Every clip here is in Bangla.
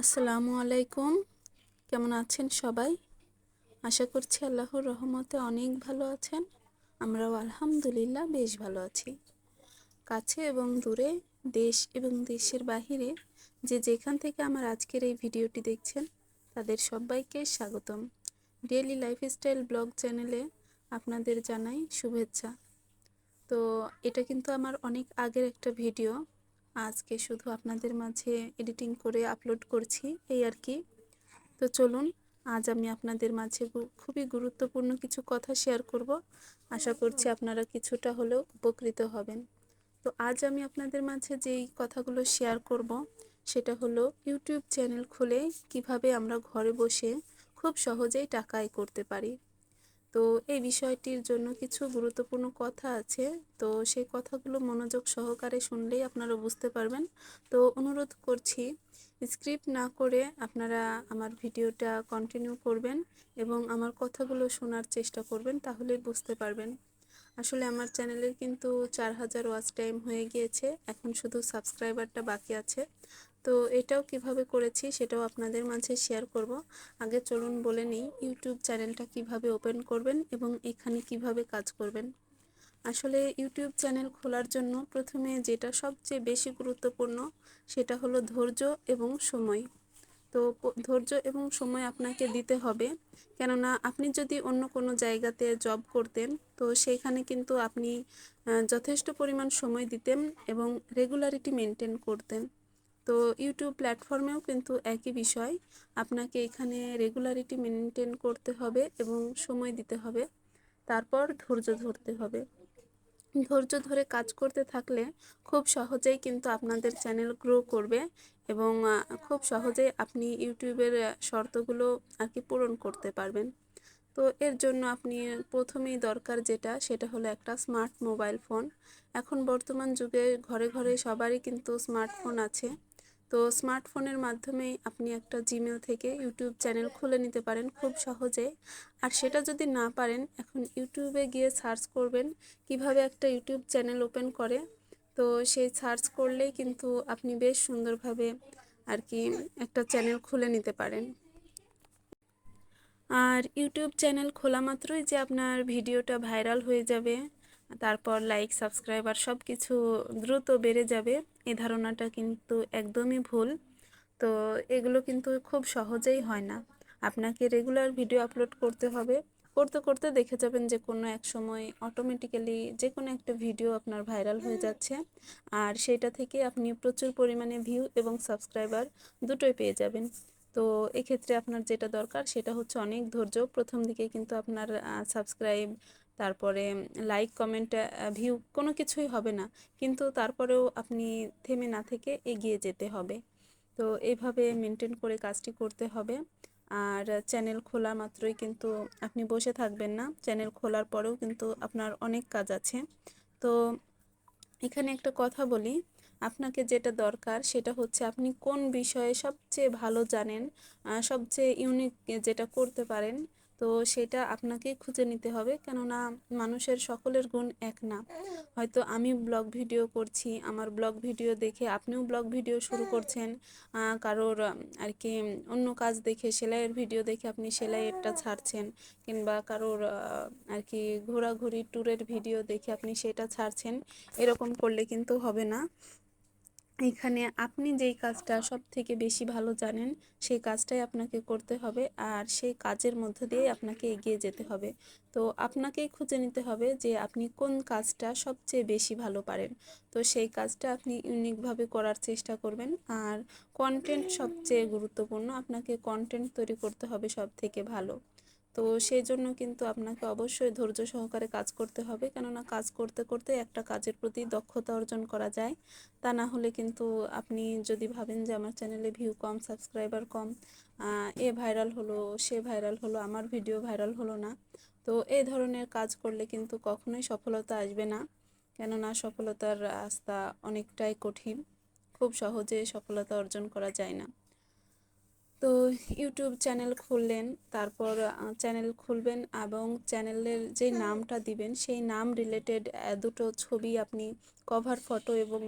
আসসালামু আলাইকুম। কেমন আছেন সবাই? আশা করছি আল্লাহর রহমতে অনেক ভালো আছেন। আমরাও আলহামদুলিল্লাহ বেশ ভালো আছি। কাছে এবং দূরে, দেশ এবং দেশের বাহিরে যে যেখান থেকে আমার আজকের এই ভিডিওটি দেখছেন, তাদের সবাইকে স্বাগতম। ডেলি লাইফস্টাইল ব্লগ চ্যানেলে আপনাদের জানাই শুভেচ্ছা। তো এটা কিন্তু আমার অনেক আগের একটা ভিডিও। আজকে শুধু আপনাদের মাঝে এডিটিং করে আপলোড করছি, এই আর কি। তো চলুন, আজ আমি আপনাদের মাঝে খুবই গুরুত্বপূর্ণ কিছু কথা শেয়ার করব। আশা করছি আপনারা কিছুটা হলেও উপকৃত হবেন। তো আজ আমি আপনাদের মাঝে যেই কথাগুলো শেয়ার করব, সেটা হলো ইউটিউব চ্যানেল খুলে কীভাবে আমরা ঘরে বসে খুব সহজেই টাকা করতে পারি। তো এই বিষয়টির জন্য কিছু গুরুত্বপূর্ণ কথা আছে। তো সেই কথাগুলো মনোযোগ সহকারে শুনলেই আপনারা বুঝতে পারবেন। তো অনুরোধ করছি, স্ক্রিপ্ট না করে আপনারা আমার ভিডিওটা কন্টিনিউ করবেন এবং আমার কথাগুলো শোনার চেষ্টা করবেন তাহলে বুঝতে পারবেন। আসলে আমার চ্যানেলের কিন্তু চার হাজার ওয়াচ টাইম হয়ে গিয়েছে, এখন শুধু সাবস্ক্রাইবারটা বাকি আছে। তো এটাও কীভাবে করেছি সেটাও আপনাদের মাঝে শেয়ার করব। আগে চলুন বলে নিই ইউটিউব চ্যানেলটা কীভাবে ওপেন করবেন এবং এখানে কীভাবে কাজ করবেন। আসলে ইউটিউব চ্যানেল খোলার জন্য প্রথমে যেটা সবচেয়ে বেশি গুরুত্বপূর্ণ সেটা হলো ধৈর্য এবং সময়। তো ধৈর্য এবং সময় আপনাকে দিতে হবে। কেননা আপনি যদি অন্য কোনো জায়গাতে জব করতেন, তো সেইখানে কিন্তু আপনি যথেষ্ট পরিমাণ সময় দিতেন এবং রেগুলারিটি মেনটেন করতেন। তো ইউটিউব প্ল্যাটফর্মেও কিন্তু একই বিষয়। আপনাকে এখানে রেগুলারিটি মেনটেন করতে হবে এবং সময় দিতে হবে। তারপর ধৈর্য ধরতে হবে। ধৈর্য ধরে কাজ করতে থাকলে খুব সহজেই কিন্তু আপনাদের চ্যানেল গ্রো করবে এবং খুব সহজেই আপনি ইউটিউবের শর্তগুলো আর কি পূরণ করতে পারবেন। তো এর জন্য আপনি প্রথমেই দরকার যেটা, সেটা হলো একটা স্মার্ট মোবাইল ফোন এখন বর্তমান যুগে ঘরে ঘরে সবারই কিন্তু স্মার্টফোন আছে। তো স্মার্টফোনের মাধ্যমেই আপনি একটা জিমেল থেকে ইউটিউব চ্যানেল খুলে নিতে পারেন খুব সহজে। আর সেটা যদি না পারেন, এখন ইউটিউবে গিয়ে সার্চ করবেন কীভাবে একটা ইউটিউব চ্যানেল ওপেন করে। তো সেই সার্চ করলেই কিন্তু আপনি বেশ সুন্দরভাবে আর কি একটা চ্যানেল খুলে নিতে পারেন। আর ইউটিউব চ্যানেল খোলা মাত্রই যে আপনার ভিডিওটা ভাইরাল হয়ে যাবে তারপর লাইক সাবস্ক্রাইবার সব কিছু দ্রুত বেড়ে যাবে। এই ধারণাটা কিন্তু একদমই ভুল। তো এগুলো কিন্তু খুব সহজেই হয় না। আপনাকে রেগুলার ভিডিও আপলোড করতে হবে। করতে করতে দেখে যাবেন যে কোনো এক সময় অটোমেটিক্যালি যে কোনো একটা ভিডিও আপনার ভাইরাল হয়ে যাচ্ছে। আর সেটা থেকে আপনি প্রচুর পরিমাণে ভিউ এবং সাবস্ক্রাইবার দুটোই পেয়ে যাবেন। তো এক্ষেত্রে আপনার যেটা দরকার সেটা হচ্ছে অনেক ধৈর্য। প্রথম দিকে কিন্তু আপনার সাবস্ক্রাইব তারপরে লাইক কমেন্ট ভিউ কোনো কিছুই হবে না। কিন্তু তারপরেও আপনি থেমে না থেকে এগিয়ে যেতে হবে। তো এইভাবে মেনটেন করে কাজটি করতে হবে। আর চ্যানেল খোলা মাত্রই কিন্তু আপনি বসে থাকবেন না। চ্যানেল খোলার পরেও কিন্তু আপনার অনেক কাজ আছে। তো এখানে একটা কথা বলি, আপনাকে যেটা দরকার সেটা হচ্ছে আপনি কোন বিষয়ে সবচেয়ে ভালো জানেন সবচেয়ে ইউনিক যেটা করতে পারেন তো সেটা আপনাকেই খুঁজে নিতে হবে। কেননা মানুষের সকলের গুণ এক না। হয়তো আমি ব্লগ ভিডিও করছি, আমার ব্লগ ভিডিও দেখে আপনিও ব্লগ ভিডিও শুরু করছেন কারোর আর কি অন্য কাজ দেখে, সেলাইয়ের ভিডিও দেখে আপনি সেলাইয়েরটা ছাড়ছেন, কিংবা কারোর আর কি, ঘোরাঘুরি, ট্যুরের ভিডিও দেখে আপনি সেটা ছাড়ছেন, এরকম করলে কিন্তু হবে না। এখানে আপনি যেই কাজটা সব থেকে বেশি ভালো জানেন, সেই কাজটাই আপনাকে করতে হবে আর সেই কাজের মধ্য দিয়েই আপনাকে এগিয়ে যেতে হবে। তো আপনাকেই খুঁজে নিতে হবে যে আপনি কোন কাজটা সবচেয়ে বেশি ভালো পারেন। তো সেই কাজটা আপনি ইউনিকভাবে করার চেষ্টা করবেন আর কন্টেন্ট সবচেয়ে গুরুত্বপূর্ণ, আপনাকে কন্টেন্ট তৈরি করতে হবে সব থেকে ভালো। তো সেই জন্য কিন্তু আপনাকে অবশ্যই ধৈর্য সহকারে কাজ করতে হবে। কেননা কাজ করতে করতে একটা কাজের প্রতি দক্ষতা অর্জন করা যায়। তা না হলে কিন্তু আপনি যদি ভাবেন যে আমার চ্যানেলে ভিউ কম, সাবস্ক্রাইবার কম এ ভাইরাল হলো, সে ভাইরাল হলো, আমার ভিডিও ভাইরাল হলো না, তো এই ধরনের কাজ করলে কিন্তু কখনোই সফলতা আসবে না। কেননা সফলতার রাস্তা অনেকটাই কঠিন। খুব সহজে সফলতা অর্জন করা যায় না। তো ইউটিউব চ্যানেল খুললেন, তারপর চ্যানেল খুলবেন এবং চ্যানেলের যে নামটা দিবেন, সেই নাম রিলেটেড দুটো ছবি আপনি কভার ফটো এবং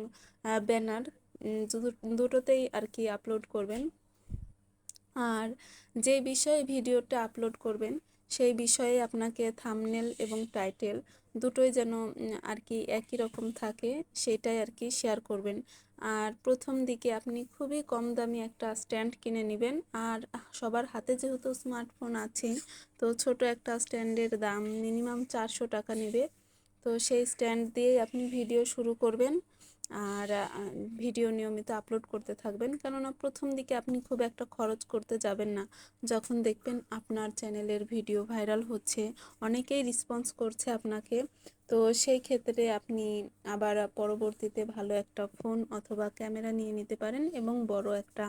ব্যানার দুটোতেই আর কি আপলোড করবেন। আর যে বিষয়ে ভিডিওটা আপলোড করবেন, সেই বিষয়ে আপনাকে থামনেল এবং টাইটেল দুটোই যেন আর কি একই রকম থাকে, সেটাই আর কি শেয়ার করবেন। আর প্রথম দিকে আপনি খুবই কম দামি একটা স্ট্যান্ড কিনে নেবেন। আর সবার হাতে যেহেতু স্মার্টফোন আছে, তো ছোট একটা স্ট্যান্ডের দাম মিনিমাম চারশো টাকা নেবে। তো সেই স্ট্যান্ড দিয়ে আপনি ভিডিও শুরু করবেন। আর ভিডিও নিয়মিত আপলোড করতে থাকবেন। কেননা প্রথম দিকে আপনি খুব একটা খরচ করতে যাবেন না। যখন দেখবেন আপনার চ্যানেলের ভিডিও ভাইরাল হচ্ছে, অনেকেই রেসপন্স করছে আপনাকে। তো সেই ক্ষেত্রে আপনি আবার পরবর্তীতে ভালো একটা ফোন অথবা ক্যামেরা নিয়ে নিতে পারেন এবং বড় একটা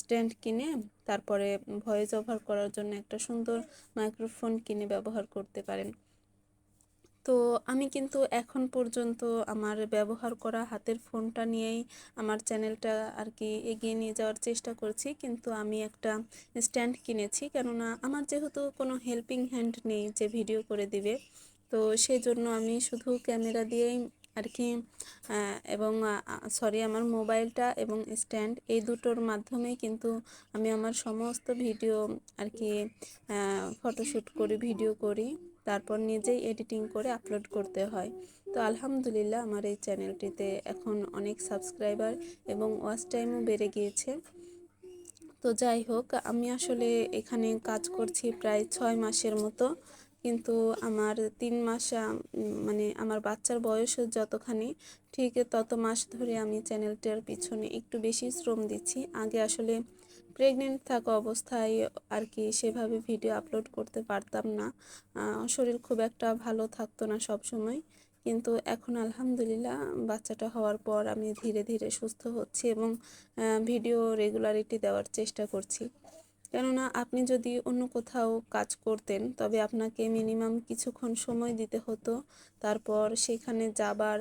স্ট্যান্ড কিনে তারপরে ভয়েস ওভার করার জন্য একটা সুন্দর মাইক্রোফোন কিনে ব্যবহার করতে পারেন। তো আমি কিন্তু এখন পর্যন্ত আমার ব্যবহার করা হাতের ফোনটা নিয়েই আমার চ্যানেলটা আর কি এগিয়ে নিয়ে যাওয়ার চেষ্টা করছি। কিন্তু আমি একটা স্ট্যান্ড কিনেছি, কেননা আমার যেহেতু কোনো হেল্পিং হ্যান্ড নেই যে ভিডিও করে দিবে, তো সেই জন্য আমি শুধু ক্যামেরা দিয়েই আর কি এবং সরি আমার মোবাইলটা এবং স্ট্যান্ড এই দুটোর মাধ্যমেই কিন্তু আমি আমার সমস্ত ভিডিও আর কি ফটোশ্যুট করি, ভিডিও করি। তারপর নিজেই এডিটিং করে আপলোড করতে হয়। তো আলহামদুলিল্লাহ আমার এই চ্যানেলটিতে এখন অনেক সাবস্ক্রাইবার এবং ওয়াচ টাইমও বেড়ে গিয়েছে। তো যাই হোক, আমি আসলে এখানে কাজ করছি প্রায় ছয় মাসের মতো। কিন্তু আমার তিন মাস মানে আমার বাচ্চার বয়স যতখানি, ঠিক তত মাস ধরে আমি চ্যানেলটার পিছনে একটু বেশি শ্রম দিচ্ছি। আগে আসলে প্রেগনেন্ট থাকা অবস্থায় আর কি সেভাবে ভিডিও আপলোড করতে পারতাম না। শরীর খুব একটা ভালো থাকতো না সব সময় কিন্তু এখন আলহামদুলিল্লাহ বাচ্চাটা হওয়ার পর আমি ধীরে ধীরে সুস্থ হচ্ছি এবং ভিডিও রেগুলারিটি দেওয়ার চেষ্টা করছি। কেননা আপনি যদি অন্য কোথাও কাজ করতেন, তবে আপনাকে মিনিমাম কিছুক্ষণ সময় দিতে হতো। তারপর সেখানে যাবার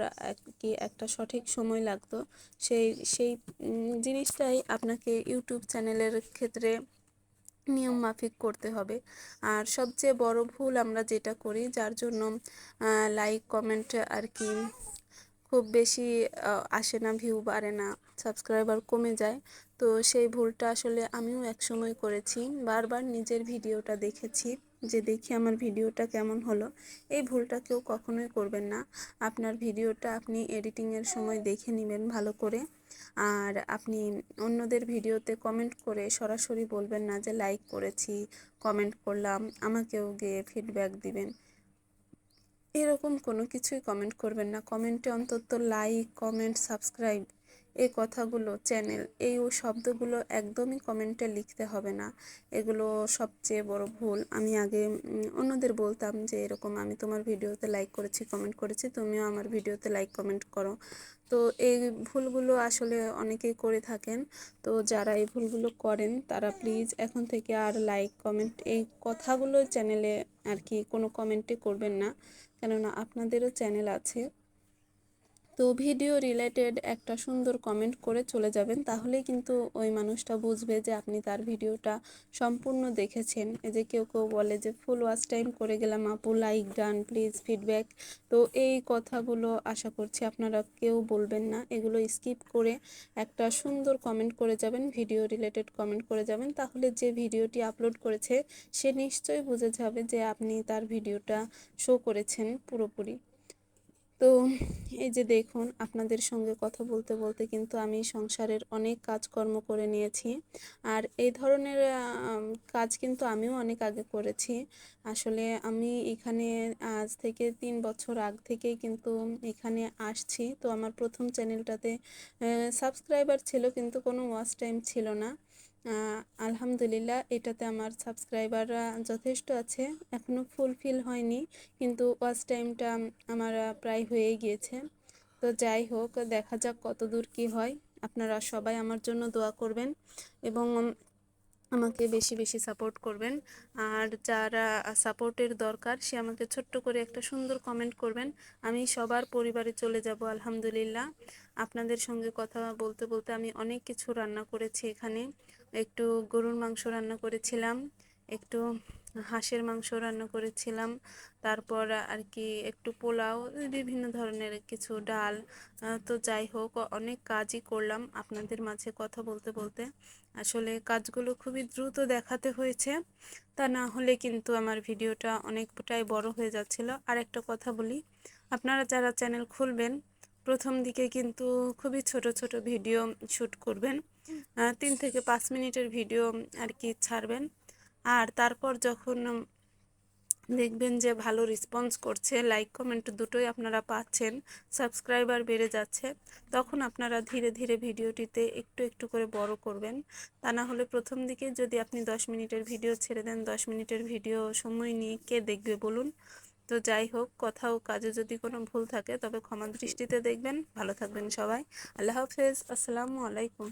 কি একটা সঠিক সময় লাগতো। সেই সেই জিনিসটাই আপনাকে ইউটিউব চ্যানেলের ক্ষেত্রে নিয়ম মাফিক করতে হবে। আর সবচেয়ে বড় ভুল আমরা যেটা করি, যার জন্য লাইক কমেন্ট আর কি খুব বেশি আসে না ভিউ বাড়ে না সাবস্ক্রাইবার কমে যায় তো সেই ভুলটা আসলে আমিও একসময় করেছি। বারবার নিজের ভিডিওটা দেখেছি যে দেখি আমার ভিডিওটা কেমন হলো। এই ভুলটা কেউ কখনোই করবেন না। আপনার ভিডিওটা আপনি এডিটিংয়ের সময় দেখে নেবেন ভালো করে। আর আপনি অন্যদের ভিডিওতে কমেন্ট করে সরাসরি বলবেন না যে লাইক করেছি, কমেন্ট করলাম, আমাকেও গিয়ে ফিডব্যাক দিবেন। এরকম কোনো কিছুই কমেন্ট করবেন না। কমেন্টে অন্তত লাইক, কমেন্ট, সাবস্ক্রাইব এই কথাগুলো চ্যানেল এই শব্দগুলো একদমই কমেন্টে লিখতে হবে না। এগুলো সবচেয়ে বড় ভুল। আমি আগে অন্যদের বলতাম যে এরকম আমি তোমার ভিডিওতে লাইক করেছি কমেন্ট করেছি, তুমিও আমার ভিডিওতে লাইক কমেন্ট করো। তো এই ভুলগুলো আসলে অনেকেই করে থাকেন। তো যারা এই ভুলগুলো করেন, তারা প্লিজ এখন থেকে আর লাইক কমেন্ট এই কথাগুলো চ্যানেলে আর কি কোনো কমেন্টে করবেন না। কেননা আপনাদেরও চ্যানেল আছে। তো ভিডিও রিলেটেড একটা সুন্দর কমেন্ট করে চলে যাবেন। তাহলেই কিন্তু ওই মানুষটা বুঝবে যে আপনি তার ভিডিওটা সম্পূর্ণ দেখেছেন। এই যে কেউ কেউ বলে যে, ফুল ওয়াচ টাইম করে গেলাম আপু লাইক ডান প্লিজ ফিডব্যাক তো এই কথাগুলো আশা করছি আপনারা কেউ বলবেন না। এগুলো স্কিপ করে একটা সুন্দর কমেন্ট করে যাবেন ভিডিও রিলেটেড কমেন্ট করে যাবেন। তাহলে যে ভিডিওটি আপলোড করেছে, সে নিশ্চয়ই বুঝে যাবে যে আপনি তার ভিডিওটা শো করেছেন পুরোপুরি। তো এই যে দেখুন, আপনাদের সঙ্গে কথা বলতে বলতে কিন্তু আমি সংসারের অনেক কাজকর্ম করে নিয়েছি। আর এই ধরনের কাজ কিন্তু আমিও অনেক আগে করেছি। আসলে আমি এখানে আজ থেকে তিন বছর আগ থেকেই কিন্তু এখানে আসছি। তো আমার প্রথম চ্যানেলটাতে সাবস্ক্রাইবার ছিল কিন্তু কোনো ওয়াচ টাইম ছিল না। আলহামদুলিল্লাহ, এটাতে আমার সাবস্ক্রাইবার যথেষ্ট আছে। এখনও ফুলফিল হয়নি, কিন্তু ওয়াচ টাইমটা আমার প্রায় হয়ে গিয়েছে। তো যাই হোক, দেখা যাক কত দূর কী হয়। আপনারা সবাই আমার জন্য দোয়া করবেন এবং আমাকে বেশি বেশি সাপোর্ট করবেন। আর যারা সাপোর্টের দরকার, সে আমাকে ছোট্ট করে একটা সুন্দর কমেন্ট করবেন। আমি সবার পরিবারে চলে যাব, আলহামদুলিল্লাহ। আপনাদের সঙ্গে কথা বলতে বলতে আমি অনেক কিছু রান্না করেছি এখানে। একটু গরুর মাংস রান্না করেছিলাম, একটু হাঁসের মাংস রান্না করেছিলাম। তারপর আর কি একটু পোলাও, বিভিন্ন ধরনের কিছু ডাল তো যাই হোক, অনেক কাজই করলাম আপনাদের মাঝে কথা বলতে বলতে। আসলে কাজগুলো খুবই দ্রুত দেখাতে হয়েছে। তা না হলে কিন্তু আমার ভিডিওটা অনেকটাই বড় হয়ে যাচ্ছিল। আর একটা কথা বলি, আপনারা যারা চ্যানেল খুলবেন, প্রথম দিকে কিন্তু খুবই ছোট ছোট ভিডিও শ্যুট করবেন। তিন থেকে পাঁচ মিনিটের ভিডিও আর কি ছাড়বেন। আর তারপর যখন দেখবেন যে ভালো রেসপন্স করছে লাইক কমেন্ট দুটোই আপনারা পাচ্ছেন সাবস্ক্রাইবার বেড়ে যাচ্ছে, তখন আপনারা ধীরে ধীরে ভিডিওটিতে একটু একটু করে বড় করবেন। তা না হলে প্রথম দিকে যদি আপনি দশ মিনিটের ভিডিও ছেড়ে দেন, দশ মিনিটের ভিডিও সময় নিয়ে কে দেখবে বলুন। তো যাই হোক, কথা ও কাজে যদি কোনো ভুল থাকে তবে ক্ষমা দৃষ্টিতে দেখবেন। ভালো থাকবেন সবাই। আল্লাহ হাফেজ। আসসালামু আলাইকুম।